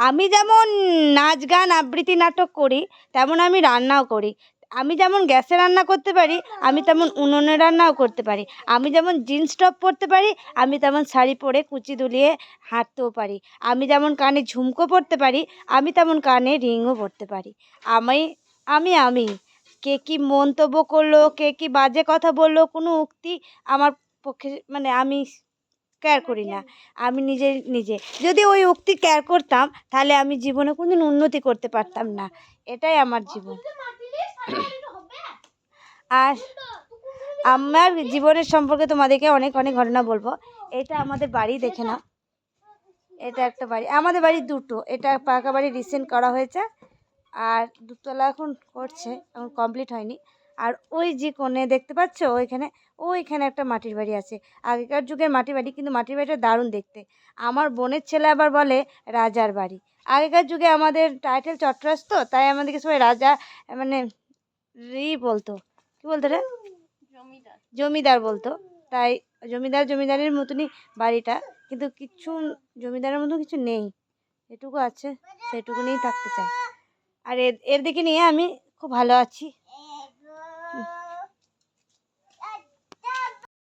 আমি যেমন নাচ গান, আবৃত্তি নাটক করি, তেমন আমি রান্নাও করি। আমি যেমন গ্যাসে রান্না করতে পারি, আমি তেমন উনুনে রান্নাও করতে পারি। আমি যেমন জিন্স টপ পরতে পারি, আমি তেমন শাড়ি পরে কুচি দুলিয়ে হাঁটতেও পারি। আমি যেমন কানে ঝুমকো পরতে পারি, আমি তেমন কানে রিংও পরতে পারি। আমি আমি আমি। কে কী মন্তব্য করল, কে কী বাজে কথা বলল, কোনো উক্তি আমার পক্ষে মানে আমি কেয়ার করি না। আমি নিজে নিজে। যদি ওই উক্তি কেয়ার করতাম, তাহলে আমি জীবনে কোনোদিন উন্নতি করতে পারতাম না। এটাই আমার জীবন। আর আমার জীবনের সম্পর্কে তোমাদেরকে অনেক অনেক ঘটনা বলব। এটা আমাদের বাড়ি, দেখে নাও। এটা একটা বাড়ি। আমাদের বাড়ি দুটো। এটা পাকা বাড়ি রিসেন্ট করা হয়েছে। আর দুতলা এখন করছে, এখন কমপ্লিট হয়নি। আর ওই যে কোণে দেখতে পাচ্ছ? ওইখানে ওইখানে একটা মাটির বাড়ি আছে। আগেকার যুগের মাটির বাড়ি কিন্তু মাটির বাড়িটা দারুণ দেখতে। আমার বোনের ছেলে আবার বলে রাজার বাড়ি। আগেকার যুগে আমাদের টাইটেল চট্টরাস তো তাই আমাদেরকে সবাই রাজা মানে রি বলতো। কী বলতো রে? জমিদার। বলতো। তাই জমিদার জমিদারের মতনই বাড়িটা কিন্তু কিচ্ছু জমিদারের মতো কিছু নেই। এটুকু আছে সেটুকু নিয়েই থাকতে চাই আর এর এর দিকে নিয়ে আমি খুব ভালো আছি।